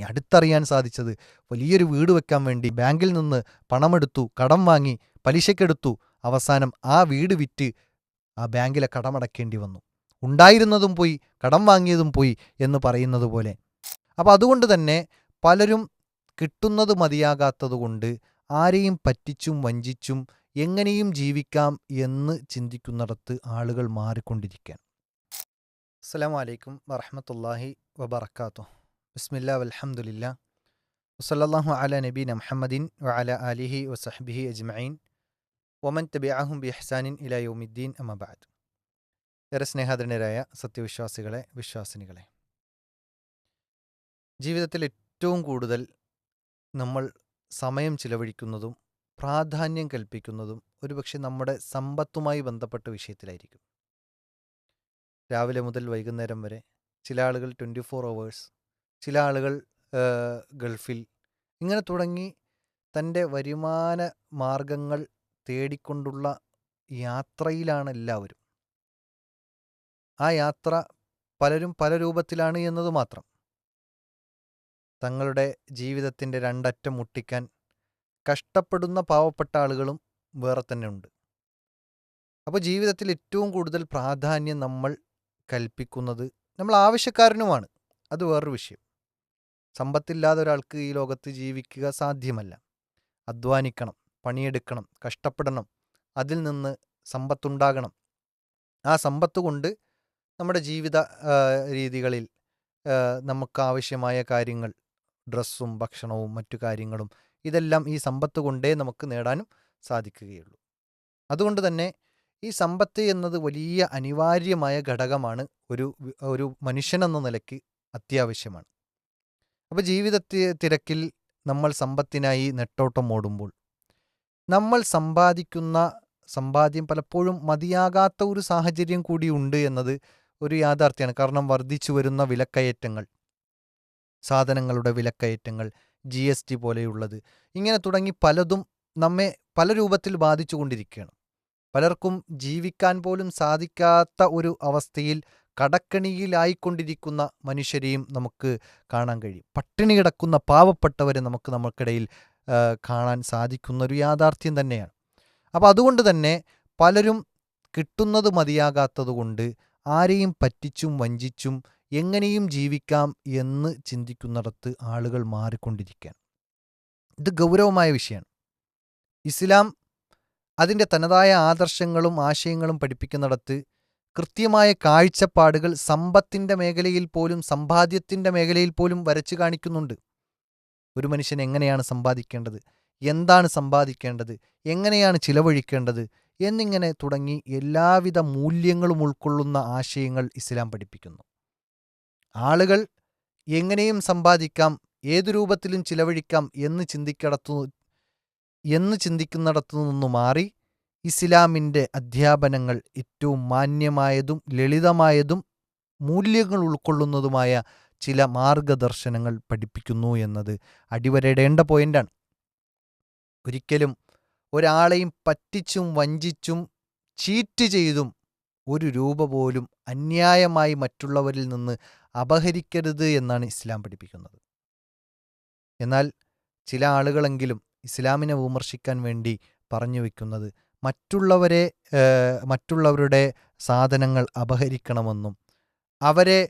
ഈ അടുത്തറിയാൻ സാധിച്ചത് വലിയൊരു വീട് വെക്കാൻ വേണ്ടി ബാങ്കിൽ നിന്ന് പണമെടുത്തു കടം വാങ്ങി പലിശക്കെടുത്തു. അവസാനം ആ വീട് വിറ്റ് ആ ബാങ്കിലെ കടമടക്കേണ്ടി വന്നു. ഉണ്ടായിരുന്നതും പോയി കടം വാങ്ങിയതും പോയി എന്ന് പറയുന്നത് പോലെ. അപ്പോൾ അതുകൊണ്ട് തന്നെ പലരും കിട്ടുന്നത് മതിയാകാത്തതുകൊണ്ട് ആരെയും പറ്റിച്ചും വഞ്ചിച്ചും എങ്ങനെയും ജീവിക്കാം എന്ന് ചിന്തിക്കുന്നിടത്ത് ആളുകൾ മാറിക്കൊണ്ടിരിക്കാൻ അസ്സാം വലൈക്കും വറഹമത്തല്ലാഹി വബർക്കാത്തു ബിസ്മില്ലാ അലഹമുല്ല വസല്ലാഹു അല നബീന മുഹമ്മദിൻ വഅല അലിഹി വസഹബിഹി അജ്മഈൻ. വമൻ തബിഅഹും ബി ഹസാനിൻ ഇലാ യൗമിദ്ദീൻ അമബാദ് ഏറെ സ്നേഹാദരനരായ സത്യവിശ്വാസികളെ വിശ്വാസിനികളെ. ജീവിതത്തിൽ ഏറ്റവും കൂടുതൽ നമ്മൾ സമയം ചിലവഴിക്കുന്നതും പ്രാധാന്യം കൽപ്പിക്കുന്നതും ഒരുപക്ഷെ നമ്മുടെ സമ്പത്തുമായി ബന്ധപ്പെട്ട വിഷയത്തിലായിരിക്കും. രാവിലെ മുതൽ വൈകുന്നേരം വരെ ചില ആളുകൾ ട്വന്റി ഫോർ അവേഴ്സ് ചില ആളുകൾ ഗൾഫിൽ ഇങ്ങനെ തുടങ്ങി തന്റെ വരുമാന മാർഗങ്ങൾ തേടിക്കൊണ്ടുള്ള യാത്രയിലാണ് എല്ലാവരും. ആ യാത്ര പലരും പല രൂപത്തിലാണ് എന്നത് മാത്രം. തങ്ങളുടെ ജീവിതത്തിന്റെ രണ്ടറ്റം മുട്ടിക്കാൻ കഷ്ടപ്പെടുന്ന പാവപ്പെട്ട ആളുകളും വേറെ തന്നെ ഉണ്ട് അപ്പോൾ ജീവിതത്തിൽ ഏറ്റവും കൂടുതൽ പ്രാധാന്യം നമ്മൾ കൽപ്പിക്കുന്നത് നമ്മൾ ആവശ്യക്കാരനുമാണ്. അത് വേറൊരു വിഷയം. സമ്പത്തില്ലാതെ ഒരാൾക്ക് ഈ ലോകത്ത് ജീവിക്കുക സാധ്യമല്ല. അധ്വാനിക്കണം പണിയെടുക്കണം കഷ്ടപ്പെടണം അതിൽ നിന്ന് സമ്പത്തുണ്ടാകണം. ആ സമ്പത്ത് കൊണ്ട് നമ്മുടെ ജീവിത രീതികളിൽ നമുക്കാവശ്യമായ കാര്യങ്ങൾ ഡ്രസ്സും ഭക്ഷണവും മറ്റു കാര്യങ്ങളും ഇതെല്ലാം ഈ സമ്പത്ത് കൊണ്ടേ നമുക്ക് നേടാനും സാധിക്കുകയുള്ളൂ. അതുകൊണ്ട് തന്നെ ഈ സമ്പത്ത് എന്നത് വലിയ അനിവാര്യമായ ഘടകമാണ് ഒരു ഒരു മനുഷ്യനെന്ന നിലയ്ക്ക് അത്യാവശ്യമാണ്. അപ്പോൾ ജീവിത തിരക്കിൽ നമ്മൾ സമ്പത്തിനായി നെട്ടോട്ടം ഓടുമ്പോൾ നമ്മൾ സമ്പാദിക്കുന്ന സമ്പാദ്യം പലപ്പോഴും മതിയാകാത്ത ഒരു സാഹചര്യം കൂടി ഉണ്ട് എന്നത് ഒരു യാഥാർത്ഥ്യമാണ്. കാരണം വർദ്ധിച്ചു വരുന്ന വിലക്കയറ്റങ്ങൾ സാധനങ്ങളുടെ വിലക്കയറ്റങ്ങൾ ജി എസ് ടി പോലെയുള്ളത് ഇങ്ങനെ തുടങ്ങി പലതും നമ്മെ പല രൂപത്തിൽ ബാധിച്ചു കൊണ്ടിരിക്കുകയാണ്. പലർക്കും ജീവിക്കാൻ പോലും സാധിക്കാത്ത ഒരു അവസ്ഥയിൽ കടക്കണിയിലായിക്കൊണ്ടിരിക്കുന്ന മനുഷ്യരെയും നമുക്ക് കാണാൻ കഴിയും. പട്ടിണി കിടക്കുന്ന പാവപ്പെട്ടവരെ നമുക്ക് നമുക്കിടയിൽ കാണാൻ സാധിക്കുന്ന ഒരു യാഥാർത്ഥ്യം തന്നെയാണ്. അപ്പോൾ അതുകൊണ്ട് തന്നെ പലരും കിട്ടുന്നത് മതിയാകാത്തതുകൊണ്ട് ആരെയും പറ്റിച്ചും വഞ്ചിച്ചും എങ്ങനെയും ജീവിക്കാം എന്ന് ചിന്തിക്കുന്നിടത്ത് ആളുകൾ മാറിക്കൊണ്ടിരിക്കുകയാണ്. ഇത് ഗൗരവമായ വിഷയമാണ്. ഇസ്ലാം അതിന്റെ തനതായ ആദർശങ്ങളും ആശയങ്ങളും പഠിപ്പിക്കുന്നിടത്ത് കൃത്യമായ കാഴ്ചപ്പാടുകൾ സമ്പത്തിന്റെ മേഖലയിൽ പോലും സമ്പാദ്യത്തിന്റെ മേഖലയിൽ പോലും വരച്ചു കാണിക്കുന്നുണ്ട്. ഒരു മനുഷ്യൻ എങ്ങനെയാണ് സമ്പാദിക്കേണ്ടത്? എന്താണ് സമ്പാദിക്കേണ്ടത്? എങ്ങനെയാണ് ചിലവഴിക്കേണ്ടത്? എന്നിങ്ങനെ തുടങ്ങി എല്ലാവിധ മൂല്യങ്ങളും ഉൾക്കൊള്ളുന്ന ആശയങ്ങൾ ഇസ്ലാം പഠിപ്പിക്കുന്നു. ആളുകൾ എങ്ങനെയും സമ്പാദിക്കാം ഏതു രൂപത്തിലും ചിലവഴിക്കാം എന്ന് ചിന്തിക്കടത്തു എന്ന് ചിന്തിക്കുന്നിടത്തു നിന്നു മാറി ഇസ്ലാമിന്റെ അധ്യാപനങ്ങൾ ഏറ്റവും മാന്യമായതും ലളിതമായതും മൂല്യങ്ങൾ ഉൾക്കൊള്ളുന്നതുമായ ചില മാർഗദർശനങ്ങൾ പഠിപ്പിക്കുന്നു എന്നത് അടിവരയിടേണ്ട പോയിന്റാണ് ഒരിക്കലും ഒരാളെയും പറ്റിച്ചും വഞ്ചിച്ചും ചീറ്റ് ചെയ്തും ഒരു രൂപ പോലും അന്യായമായി മറ്റുള്ളവരിൽ നിന്ന് അപഹരിക്കരുത് എന്നാണ് ഇസ്ലാം പഠിപ്പിക്കുന്നത്. എന്നാൽ ചില ആളുകളെങ്കിലും ഇസ്ലാമിനെ വിമർശിക്കാൻ വേണ്ടി പറഞ്ഞു വയ്ക്കുന്നത് മറ്റുള്ളവരെ മറ്റുള്ളവരുടെ സാധനങ്ങൾ അപഹരിക്കണമെന്നും അവരെ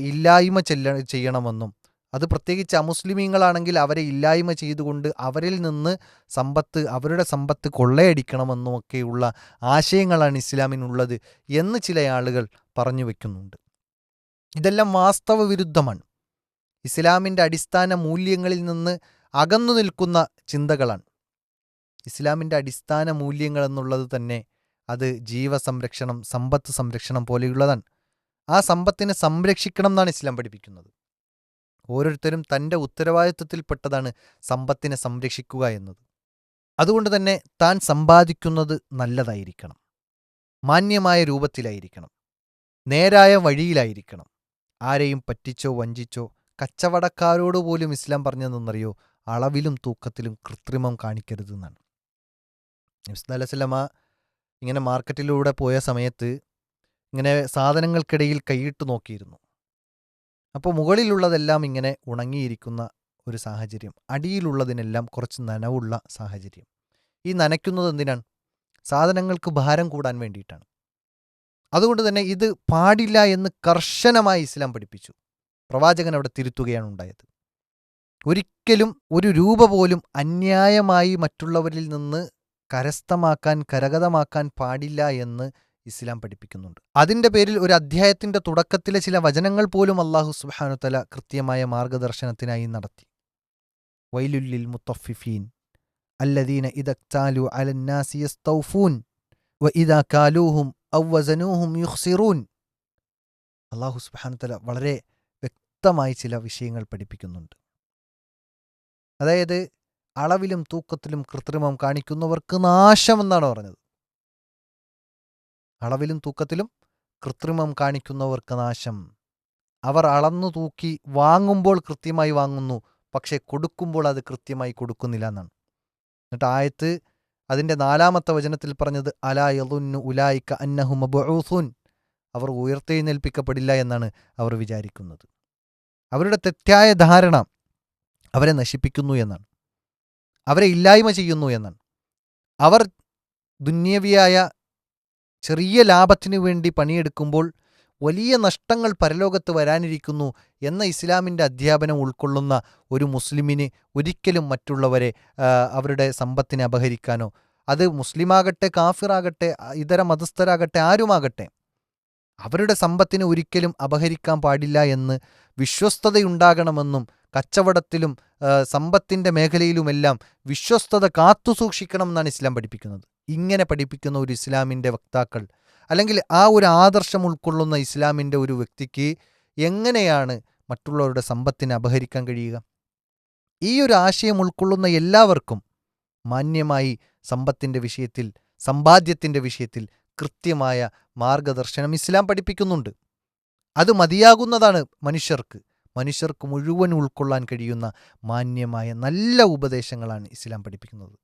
ഇല്ലായ്മ ചെല്ല ചെയ്യണമെന്നും അത് പ്രത്യേകിച്ച് അമുസ്ലിമീങ്ങളാണെങ്കിൽ അവരെ ഇല്ലായ്മ ചെയ്തുകൊണ്ട് അവരിൽ നിന്ന് സമ്പത്ത് അവരുടെ സമ്പത്ത് കൊള്ളയടിക്കണമെന്നുമൊക്കെയുള്ള ആശയങ്ങളാണ് ഇസ്ലാമിനുള്ളത് എന്ന് ചില ആളുകൾ പറഞ്ഞു വയ്ക്കുന്നുണ്ട് ഇതെല്ലാം വാസ്തവ വിരുദ്ധമാണ് ഇസ്ലാമിന്റെ അടിസ്ഥാന മൂല്യങ്ങളിൽ നിന്ന് അകന്നു നിൽക്കുന്ന ചിന്തകളാണ്. ഇസ്ലാമിന്റെ അടിസ്ഥാന മൂല്യങ്ങൾ എന്നുള്ളത് തന്നെ അത് ജീവസംരക്ഷണം സമ്പത്ത് സംരക്ഷണം പോലെയുള്ളതാണ്. ആ സമ്പത്തിനെ സംരക്ഷിക്കണം എന്നാണ് ഇസ്ലാം പഠിപ്പിക്കുന്നത്. ഓരോരുത്തരും തന്റെ ഉത്തരവാദിത്വത്തിൽപ്പെട്ടതാണ് സമ്പത്തിനെ സംരക്ഷിക്കുക എന്നത്. അതുകൊണ്ട് തന്നെ താൻ സമ്പാദിക്കുന്നത് നല്ലതായിരിക്കണം. മാന്യമായ രൂപത്തിലായിരിക്കണം. നേരായ വഴിയിലായിരിക്കണം. ആരെയും പറ്റിച്ചോ വഞ്ചിച്ചോ കച്ചവടക്കാരോട് പോലും ഇസ്ലാം പറഞ്ഞതെന്നറിയോ? അളവിലും തൂക്കത്തിലും കൃത്രിമം കാണിക്കരുതെന്നാണ്. നബ്സ് അലൈവല്ലമ ഇങ്ങനെ മാർക്കറ്റിലൂടെ പോയ സമയത്ത് ഇങ്ങനെ സാധനങ്ങൾക്കിടയിൽ കൈയിട്ട് നോക്കിയിരുന്നു. അപ്പോൾ മുകളിലുള്ളതെല്ലാം ഇങ്ങനെ ഉണങ്ങിയിരിക്കുന്ന ഒരു സാഹചര്യം അടിയിലുള്ളതിനെല്ലാം കുറച്ച് നനവുള്ള സാഹചര്യം. ഈ നനയ്ക്കുന്നത് എന്തിനാണ്? സാധനങ്ങൾക്ക് ഭാരം കൂടാൻ വേണ്ടിയിട്ടാണ്. അതുകൊണ്ട് തന്നെ ഇത് പാടില്ല എന്ന് കർശനമായി ഇസ്ലാം പഠിപ്പിച്ചു. പ്രവാചകൻ അവിടെ തിരുത്തുകയാണ് ഉണ്ടായത്. ഒരിക്കലും ഒരു രൂപ പോലും അന്യായമായി മറ്റുള്ളവരിൽ നിന്ന് കരസ്ഥമാക്കാൻ കരഗതമാക്കാൻ പാടില്ല എന്ന് ഇസ്ലാം പഠിപ്പിക്കുന്നുണ്ട്. അതിന്റെ പേരിൽ ഒരു അധ്യായത്തിന്റെ തുടക്കത്തിലെ ചില വചനങ്ങൾ പോലും അള്ളാഹു സുബാനുത്തല കൃത്യമായ മാർഗദർശനത്തിനായി നടത്തി. വൈലുല്ലിൽ മുത്തഫിഫീൻ അല്ലദീന ഇദക്താലു അലന്നാസി യസ്തൗഫൂൻ വ ഇദാ കാലൂഹും ഔവസനൂഹും യുഹ്സിറൂൻ അള്ളാഹു സുബാനുത്തല വളരെ വ്യക്തമായി ചില വിഷയങ്ങൾ പഠിപ്പിക്കുന്നുണ്ട്. അതായത് അളവിലും തൂക്കത്തിലും കൃത്രിമം കാണിക്കുന്നവർക്ക് നാശമെന്നാണ് പറഞ്ഞത്. അളവിലും തൂക്കത്തിലും കൃത്രിമം കാണിക്കുന്നവർക്ക് നാശം. അവർ അളന്നു തൂക്കി വാങ്ങുമ്പോൾ കൃത്യമായി വാങ്ങുന്നു പക്ഷേ കൊടുക്കുമ്പോൾ അത് കൃത്യമായി കൊടുക്കുന്നില്ല എന്നാണ്. എന്നിട്ട് ആയത്ത് അതിന്റെ നാലാമത്തെ വചനത്തിൽ പറഞ്ഞത് അലാ യലുന്നു ഉലായിക്ക അന്നഹു മബൂസൂൻ അവർ ഉയർത്തെഴുന്നേൽപ്പിക്കപ്പെടില്ല എന്നാണ് അവർ വിചാരിക്കുന്നത്. അവരുടെ തെറ്റായ ധാരണ അവരെ നശിപ്പിക്കുന്നു എന്നാണ്. അവരെ ഇല്ലായ്മ ചെയ്യുന്നു എന്നാണ്. അവർ ദുന്യവിയായ ചെറിയ ലാഭത്തിനു വേണ്ടി പണിയെടുക്കുമ്പോൾ വലിയ നഷ്ടങ്ങൾ പരലോകത്ത് വരാനിരിക്കുന്നു എന്ന ഇസ്ലാമിന്റെ അധ്യാപനം ഉൾക്കൊള്ളുന്ന ഒരു മുസ്ലിമിന് ഒരിക്കലും മറ്റുള്ളവരെ അവരുടെ സമ്പത്തിനെ അപഹരിക്കാനോ അത് മുസ്ലിമാകട്ടെ കാഫിറാകട്ടെ ഇതര മതസ്ഥരാകട്ടെ ആരുമാകട്ടെ അവരുടെ സമ്പത്തിനെ ഒരിക്കലും അപഹരിക്കാൻ പാടില്ല എന്ന് വിശ്വസ്തതയുണ്ടാകണമെന്നും കച്ചവടത്തിലും സമ്പത്തിന്റെ മേഖലയിലുമെല്ലാം വിശ്വസ്തത കാത്തുസൂക്ഷിക്കണം എന്നാണ് ഇസ്ലാം പഠിപ്പിക്കുന്നത്. ഇങ്ങനെ പഠിപ്പിക്കുന്ന ഒരു ഇസ്ലാമിന്റെ വക്താക്കൾ അല്ലെങ്കിൽ ആ ഒരു ആദർശം ഉൾക്കൊള്ളുന്ന ഇസ്ലാമിന്റെ ഒരു വ്യക്തിക്ക് എങ്ങനെയാണ് മറ്റുള്ളവരുടെ സമ്പത്തിനെ അപഹരിക്കാൻ കഴിയുക? ഈ ഒരു ആശയം ഉൾക്കൊള്ളുന്ന എല്ലാവർക്കും മാന്യമായി സമ്പത്തിന്റെ വിഷയത്തിൽ സമ്പാദ്യത്തിന്റെ വിഷയത്തിൽ കൃത്യമായ മാർഗദർശനം ഇസ്ലാം പഠിപ്പിക്കുന്നുണ്ട്. അത് മതിയാകുന്നതാണ് മനുഷ്യർക്ക്. മനുഷ്യർക്ക് മുഴുവൻ ഉൾക്കൊള്ളാൻ കഴിയുന്ന മാന്യമായ നല്ല ഉപദേശങ്ങളാണ് ഇസ്ലാം പഠിപ്പിക്കുന്നത്.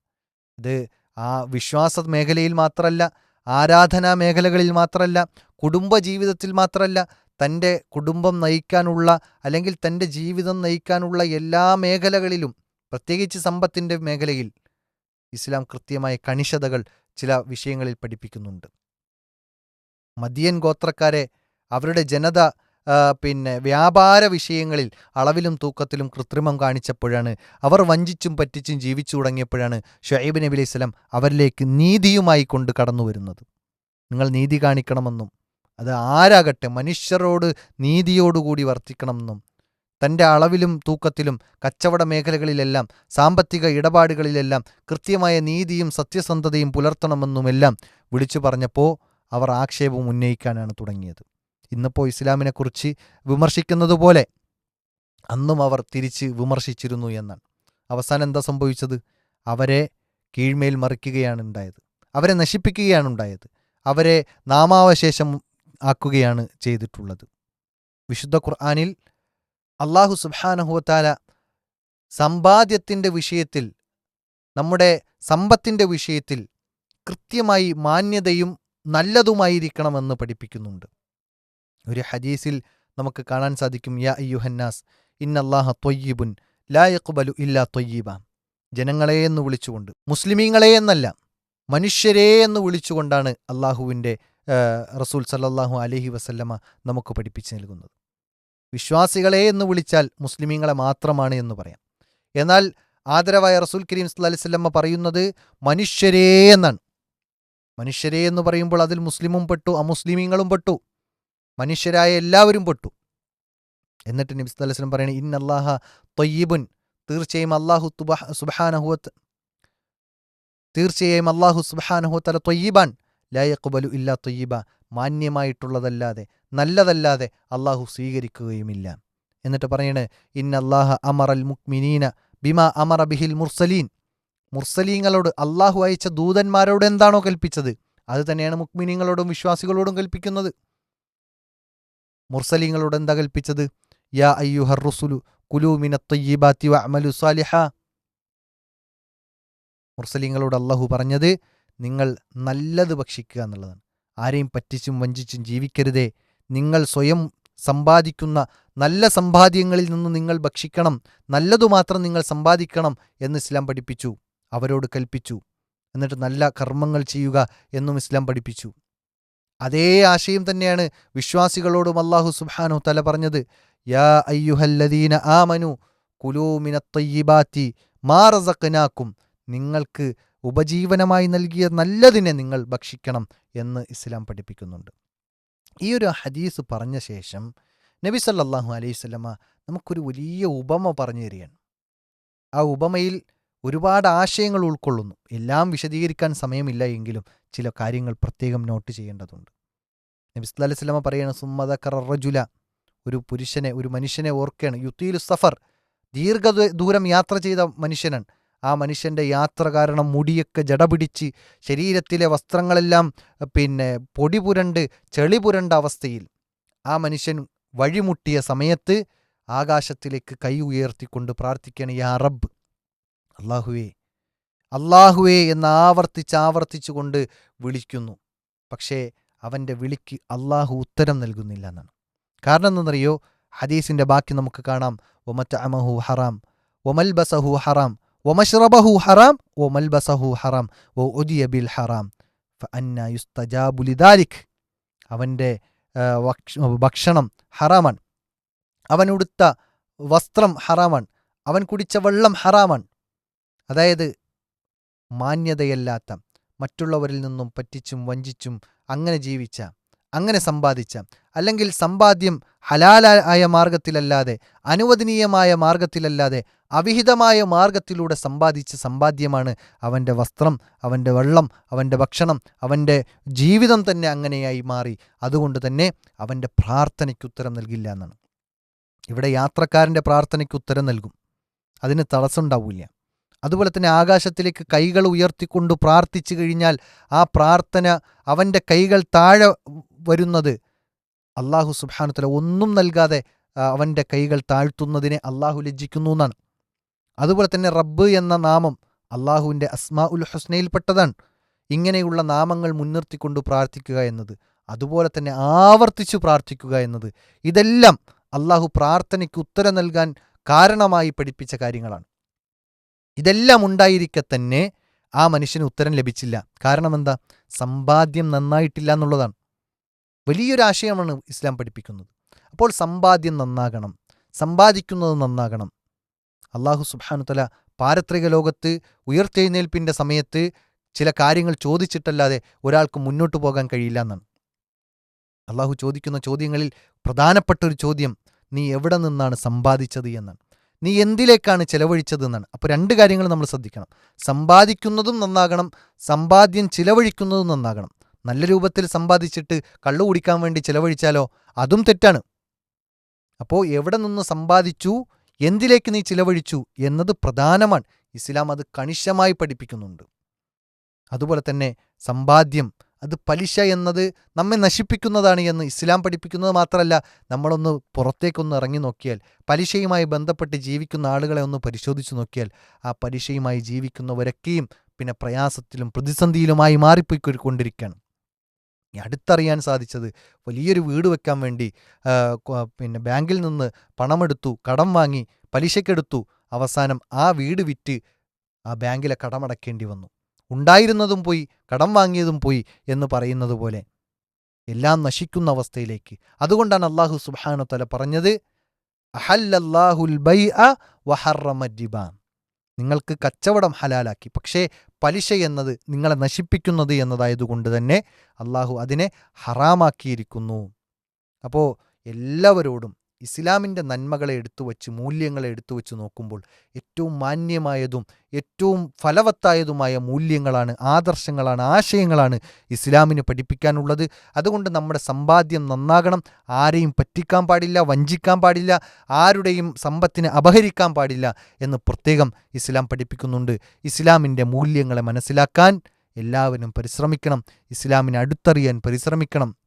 ഇത് ആ വിശ്വാസ മേഖലയിൽ മാത്രമല്ല ആരാധനാ മേഖലകളിൽ മാത്രമല്ല കുടുംബ ജീവിതത്തിൽ മാത്രമല്ല തന്റെ കുടുംബം നയിക്കാനുള്ള അല്ലെങ്കിൽ തന്റെ ജീവിതം നയിക്കാനുള്ള എല്ലാ മേഖലകളിലും പ്രത്യേകിച്ച് സമ്പത്തിന്റെ മേഖലയിൽ ഇസ്ലാം കൃത്യമായ കണിശതകൾ ചില വിഷയങ്ങളിൽ പഠിപ്പിക്കുന്നുണ്ട്. മദിയൻ ഗോത്രക്കാരെ അവരുടെ ജനത പിന്നെ വ്യാപാര വിഷയങ്ങളിൽ അളവിലും തൂക്കത്തിലും കൃത്രിമം കാണിച്ചപ്പോഴാണ് അവർ വഞ്ചിച്ചും പറ്റിച്ചും ജീവിച്ചു തുടങ്ങിയപ്പോഴാണ് ഷുഹൈബ് നബി അലൈഹി സ്വലം അവരിലേക്ക് നീതിയുമായി കൊണ്ട് കടന്നു വരുന്നത്. നിങ്ങൾ നീതി കാണിക്കണമെന്നും അത് ആരാകട്ടെ മനുഷ്യരോട് നീതിയോടുകൂടി വർത്തിക്കണമെന്നും തന്റെ അളവിലും തൂക്കത്തിലും കച്ചവട മേഖലകളിലെല്ലാം സാമ്പത്തിക ഇടപാടുകളിലെല്ലാം കൃത്യമായ നീതിയും സത്യസന്ധതയും പുലർത്തണമെന്നുമെല്ലാം വിളിച്ചു പറഞ്ഞപ്പോൾ അവർ ആക്ഷേപം ഉന്നയിക്കാനാണ് തുടങ്ങിയത്. ഇന്നിപ്പോൾ ഇസ്ലാമിനെക്കുറിച്ച് വിമർശിക്കുന്നത് പോലെ അന്നും അവർ തിരിച്ച് വിമർശിച്ചിരുന്നു എന്നാണ്. അവസാനം എന്താ സംഭവിച്ചത്? അവരെ കീഴ്മേൽ മറിക്കുകയാണ് ഉണ്ടായത്. അവരെ നശിപ്പിക്കുകയാണ് ഉണ്ടായത്. അവരെ നാമാവശേഷം ആക്കുകയാണ് ചെയ്തിട്ടുള്ളത്. വിശുദ്ധ ഖുർആാനിൽ അള്ളാഹു സുബാനഹുവത്താല സമ്പാദ്യത്തിന്റെ വിഷയത്തിൽ നമ്മുടെ സമ്പത്തിന്റെ വിഷയത്തിൽ കൃത്യമായി മാന്യതയും നല്ലതുമായിരിക്കണമെന്ന് പഠിപ്പിക്കുന്നുണ്ട്. ഒരു ഹദീസിൽ നമുക്ക് കാണാൻ സാധിക്കും യാ അയ്യുഹന്നാസ് ഇന്നല്ലാഹ തൊയ്യിബുൻ ലാ യക്കുബലു ഇല്ലാ തൊയ്യീബ. ജനങ്ങളെ എന്ന് വിളിച്ചുകൊണ്ട് മുസ്ലിമീങ്ങളെ എന്നല്ല മനുഷ്യരെ എന്ന് വിളിച്ചുകൊണ്ടാണ് അള്ളാഹുവിന്റെ റസൂൽ സല്ലാഹു അലഹി വസല്ലമ നമുക്ക് പഠിപ്പിച്ചു നൽകുന്നത്. വിശ്വാസികളെ എന്ന് വിളിച്ചാൽ മുസ്ലിമീങ്ങളെ മാത്രമാണ് എന്ന് പറയാം. എന്നാൽ ആദരവായ റസൂൽ കരീം വസല്ലമ പറയുന്നത് മനുഷ്യരേ എന്നാണ്. മനുഷ്യരേ എന്ന് പറയുമ്പോൾ അതിൽ മുസ്ലിമും പെട്ടു അമുസ്ലിമീങ്ങളും പെട്ടു മനുഷ്യരായ എല്ലാവരും പെട്ടു. എന്നിട്ട് നബി സല്ലല്ലാഹു അലൈഹി വസല്ലം അള്ളാഹ തൊയ്യബുൻ. തീർച്ചയായും അള്ളാഹു സുബാനഹുവത്ത് തീർച്ചയായും അള്ളാഹു സുബഹാനഹുത്തല തൊയ്യബാൻ. ലായക്കുബലു ഇല്ലാ തൊയ്യബ. മാന്യമായിട്ടുള്ളതല്ലാതെ നല്ലതല്ലാതെ അള്ളാഹു സ്വീകരിക്കുകയുമില്ല. എന്നിട്ട് പറയണ് ഇന്നല്ലാഹ അമറൽ മുക്മിനീന ബിമ അമറ ബിഹിൽ മുർസലീൻ. മുർസലീങ്ങളോട് അള്ളാഹു അയച്ച ദൂതന്മാരോട് എന്താണോ കൽപ്പിച്ചത്? അത് തന്നെയാണ് മുക്മിനീങ്ങളോടും വിശ്വാസികളോടും കൽപ്പിക്കുന്നത്. മുർസലീങ്ങളോട് എന്താ കൽപ്പിച്ചത്? യാ അയ്യുഹർ റുസുലു കുലു മിനത്തൊയ്യിബാത്തി വ അമലു സാലിഹ. മുർസലീങ്ങളോട് അള്ളാഹു പറഞ്ഞത് നിങ്ങൾ നല്ലത് ഭക്ഷിക്കുക എന്നുള്ളതാണ്. ആരെയും പറ്റിച്ചും വഞ്ചിച്ചും ജീവിക്കരുതേ. നിങ്ങൾ സ്വയം സമ്പാദിക്കുന്ന നല്ല സമ്പാദ്യങ്ങളിൽ നിന്ന് നിങ്ങൾ ഭക്ഷിക്കണം നല്ലതു മാത്രം നിങ്ങൾ സമ്പാദിക്കണം എന്ന് ഇസ്ലാം പഠിപ്പിച്ചു. അവരോട് കൽപ്പിച്ചു. എന്നിട്ട് നല്ല കർമ്മങ്ങൾ ചെയ്യുക എന്നും ഇസ്ലാം പഠിപ്പിച്ചു. അതേ ആശയം തന്നെയാണ് വിശ്വാസികളോടും അള്ളാഹു സുബാനു തല പറഞ്ഞത്. യാ അയ്യുഹല്ലദീന ആമനു കുലൂമിനത്തയ്യിബാത്തി മാറസക്കനാക്കും നിങ്ങൾക്ക് ഉപജീവനമായി നൽകിയ നല്ലതിനെ നിങ്ങൾ ഭക്ഷിക്കണം എന്ന് ഇസ്ലാം പഠിപ്പിക്കുന്നുണ്ട്. ഈ ഒരു ഹദീസ് പറഞ്ഞ ശേഷം നബി സല്ലാഹു അലൈഹി സ്വലമ നമുക്കൊരു വലിയ ഉപമ പറഞ്ഞു തരികയാണ്. ആ ഉപമയിൽ ഒരുപാട് ആശയങ്ങൾ ഉൾക്കൊള്ളുന്നു. എല്ലാം വിശദീകരിക്കാൻ സമയമില്ല എങ്കിലും ചില കാര്യങ്ങൾ പ്രത്യേകം നോട്ട് ചെയ്യേണ്ടതുണ്ട്. നബി സല്ലല്ലാഹു അലൈഹി സ്വലമ പറയാണ് സുമ്മത കറജുല ഒരു പുരുഷനെ ഒരു മനുഷ്യനെ ഓർക്കുകയാണ്. യുത്തീലു സഫർ. ദീർഘ ദൂരം യാത്ര ചെയ്ത മനുഷ്യനാണ്. ആ മനുഷ്യന്റെ യാത്ര കാരണം മുടിയൊക്കെ ജടപിടിച്ച് ശരീരത്തിലെ വസ്ത്രങ്ങളെല്ലാം പിന്നെ പൊടി പുരണ്ട് ചെളി പുരണ്ട അവസ്ഥയിൽ ആ മനുഷ്യൻ വഴിമുട്ടിയ സമയത്ത് ആകാശത്തിലേക്ക് കൈ ഉയർത്തിക്കൊണ്ട് പ്രാർത്ഥിക്കുകയാണ് യാ റബ്ബ് അള്ളാഹുവേ അള്ളാഹുവേ എന്ന് ആവർത്തിച്ച് ആവർത്തിച്ചുകൊണ്ട് വിളിക്കുന്നു. പക്ഷേ അവന്റെ വിളിക്ക് അള്ളാഹു ഉത്തരം നൽകുന്നില്ല എന്നാണ്. കാരണം എന്തെന്നറിയോ ഹദീസിന്റെ ബാക്കി നമുക്ക് കാണാം. ഒമറ്റ അമഹു ഹറാം ഒമൽ ബസഹു ഹറാം ഒമഷ്റബഹു ഹറാം ഒമൽ ബസഹു ഹറാം ഒ ഒദിയ ബിൽ ഹറാം അന്ന യുസ്തജാബുലിദാലിഖ് അവന്റെ ഭക്ഷണം ഹറാമാണ്. അവൻ ഉടുത്ത വസ്ത്രം ഹറാമാണ്. അവൻ കുടിച്ച വെള്ളം ഹറാമാണ്. അതായത് മാന്യതയല്ലാത്ത മറ്റുള്ളവരിൽ നിന്നും പറ്റിച്ചും വഞ്ചിച്ചും അങ്ങനെ ജീവിച്ച അങ്ങനെ സമ്പാദിച്ച. അല്ലെങ്കിൽ സമ്പാദ്യം ഹലാലായ മാർഗത്തിലല്ലാതെ അനുവദനീയമായ മാർഗത്തിലല്ലാതെ അവിഹിതമായ മാർഗത്തിലൂടെ സമ്പാദിച്ച സമ്പാദ്യമാണ് അവന്റെ വസ്ത്രം അവന്റെ വെള്ളം അവന്റെ ഭക്ഷണം അവന്റെ ജീവിതം തന്നെ അങ്ങനെയായി മാറി. അതുകൊണ്ട് തന്നെ അവന്റെ പ്രാർത്ഥനയ്ക്ക് ഉത്തരം നൽകില്ല എന്നാണ്. ഇവിടെ യാത്രക്കാരന്റെ പ്രാർത്ഥനയ്ക്ക് ഉത്തരം നൽകും. അതിന് തടസ്സമുണ്ടാവില്ല. അതുപോലെ തന്നെ ആകാശത്തിലേക്ക് കൈകൾ ഉയർത്തിക്കൊണ്ട് പ്രാർത്ഥിച്ചു കഴിഞ്ഞാൽ ആ പ്രാർത്ഥന അവന്റെ കൈകൾ താഴെ വരുന്നത്. അള്ളാഹു സുബാനുത്തല ഒന്നും നൽകാതെ അവന്റെ കൈകൾ താഴ്ത്തുന്നതിനെ അള്ളാഹു ലജ്ജിക്കുന്നു എന്നാണ്. അതുപോലെ തന്നെ റബ്ബ് എന്ന നാമം അള്ളാഹുവിന്റെ അസ്മാ ഉൽ ഹുസ്നയിൽപ്പെട്ടതാണ്. ഇങ്ങനെയുള്ള നാമങ്ങൾ മുൻനിർത്തിക്കൊണ്ട് പ്രാർത്ഥിക്കുക എന്നത് അതുപോലെ തന്നെ ആവർത്തിച്ചു പ്രാർത്ഥിക്കുക എന്നത് ഇതെല്ലാം അള്ളാഹു പ്രാർത്ഥനയ്ക്ക് ഉത്തരം നൽകാൻ കാരണമായി പഠിപ്പിച്ച കാര്യങ്ങളാണ്. ഇതെല്ലാം ഉണ്ടായിരിക്കെ തന്നെ ആ മനുഷ്യന് ഉത്തരം ലഭിച്ചില്ല. കാരണം എന്താ? സമ്പാദ്യം നന്നായിട്ടില്ല എന്നുള്ളതാണ്. വലിയൊരു ആശയമാണ് ഇസ്ലാം പഠിപ്പിക്കുന്നത്. അപ്പോൾ സമ്പാദ്യം നന്നാകണം. സമ്പാദിക്കുന്നത് നന്നാകണം. അള്ളാഹു സുബാനുത്തല പാരത്രിക ലോകത്ത് ഉയർത്തെഴുന്നേൽപ്പിന്റെ സമയത്ത് ചില കാര്യങ്ങൾ ചോദിച്ചിട്ടല്ലാതെ ഒരാൾക്ക് മുന്നോട്ട് പോകാൻ കഴിയില്ല എന്നാണ്. അള്ളാഹു ചോദിക്കുന്ന ചോദ്യങ്ങളിൽ പ്രധാനപ്പെട്ട ഒരു ചോദ്യം നീ എവിടെ നിന്നാണ് സമ്പാദിച്ചത്? എന്നാണ്. നീ എന്തിലേക്കാണ് ചെലവഴിച്ചത്? എന്നാണ്. അപ്പോൾ രണ്ട് കാര്യങ്ങൾ നമ്മൾ ശ്രദ്ധിക്കണം. സമ്പാദിക്കുന്നതും നന്നാകണം. സമ്പാദ്യം ചിലവഴിക്കുന്നതും നന്നാകണം. നല്ല രൂപത്തിൽ സമ്പാദിച്ചിട്ട് കള്ളു കുടിക്കാൻ വേണ്ടി ചിലവഴിച്ചാലോ? അതും തെറ്റാണ്. അപ്പോൾ എവിടെ നിന്ന് സമ്പാദിച്ചു? എന്തിലേക്ക് നീ ചിലവഴിച്ചു? എന്നത് പ്രധാനമാണ്. ഇസ്ലാം അത് കണിശമായി പഠിപ്പിക്കുന്നുണ്ട്. അതുപോലെ തന്നെ സമ്പാദ്യം അത് പലിശ എന്നത് നമ്മെ നശിപ്പിക്കുന്നതാണ് എന്ന് ഇസ്ലാം പഠിപ്പിക്കുന്നത് മാത്രമല്ല നമ്മളൊന്ന് പുറത്തേക്കൊന്ന് ഇറങ്ങി നോക്കിയാൽ പലിശയുമായി ബന്ധപ്പെട്ട് ജീവിക്കുന്ന ആളുകളെ ഒന്ന് പരിശോധിച്ച് നോക്കിയാൽ ആ പലിശയുമായി ജീവിക്കുന്നവരൊക്കെയും പിന്നെ പ്രയാസത്തിലും പ്രതിസന്ധിയിലുമായി മാറിപ്പോയിക്കൊണ്ടിരിക്കുകയാണ്. ഈ അടുത്തറിയാൻ സാധിച്ചത് വലിയൊരു വീട് വെക്കാൻ വേണ്ടി പിന്നെ ബാങ്കിൽ നിന്ന് പണമെടുത്തു കടം വാങ്ങി പലിശക്കെടുത്തു. അവസാനം ആ വീട് വിറ്റ് ആ ബാങ്കിലെ കടമടക്കേണ്ടി വന്നു. ഉണ്ടായിരുന്നതും പോയി കടം വാങ്ങിയതും പോയി എന്ന് പറയുന്നത് പോലെ എല്ലാം നശിക്കുന്ന അവസ്ഥയിലേക്ക്. അതുകൊണ്ടാണ് അള്ളാഹു സുബാനു തല പറഞ്ഞത് അഹല്ലാഹുൽ നിങ്ങൾക്ക് കച്ചവടം ഹലാലാക്കി. പക്ഷേ പലിശ എന്നത് നിങ്ങളെ നശിപ്പിക്കുന്നത് എന്നതായതുകൊണ്ട് തന്നെ അള്ളാഹു അതിനെ ഹറാമാക്കിയിരിക്കുന്നു. അപ്പോൾ എല്ലാവരോടും ഇസ്ലാമിന്റെ നന്മകളെ എടുത്തു വച്ച് മൂല്യങ്ങളെ എടുത്തു വച്ച് നോക്കുമ്പോൾ ഏറ്റവും മാന്യമായതും ഏറ്റവും ഫലവത്തായതുമായ മൂല്യങ്ങളാണ് ആദർശങ്ങളാണ് ആശയങ്ങളാണ് ഇസ്ലാമിന് പഠിപ്പിക്കാനുള്ളത്. അതുകൊണ്ട് നമ്മുടെ സമ്പാദ്യം നന്നാകണം. ആരെയും പറ്റിക്കാൻ പാടില്ല വഞ്ചിക്കാൻ പാടില്ല ആരുടെയും സമ്പത്തിനെ അപഹരിക്കാൻ പാടില്ല എന്ന് പ്രത്യേകം ഇസ്ലാം പഠിപ്പിക്കുന്നുണ്ട്. ഇസ്ലാമിന്റെ മൂല്യങ്ങളെ മനസ്സിലാക്കാൻ എല്ലാവരും പരിശ്രമിക്കണം. ഇസ്ലാമിനെ അടുത്തറിയാൻ പരിശ്രമിക്കണം.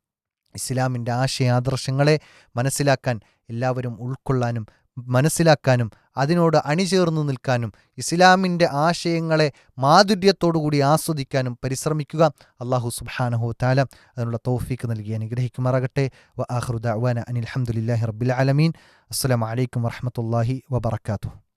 ഇസ്ലാമിന്റെ ആശയാദർശങ്ങളെ മനസ്സിലാക്കാൻ എല്ലാവരും ഉൾക്കൊള്ളാനും മനസ്സിലാക്കാനും അതിനോട് അണിചേർന്നു നിൽക്കാനും ഇസ്ലാമിന്റെ ആശയങ്ങളെ മാധുര്യത്തോടുകൂടി ആസ്വദിക്കാനും പരിശ്രമിക്കുക. അള്ളാഹു സുബാനഹു താല അതിനുള്ള തോഫീക്ക് നൽകി അനുഗ്രഹിക്കുമാറാകട്ടെ. വ ആഹ്റുദ അനിൽ അഹമ്മദില്ലാഹി റബ്ബിൽ ആലമീൻ. അസ്സാം അലൈക്കും വറഹമത്തല്ലാഹി വബർക്കാത്തു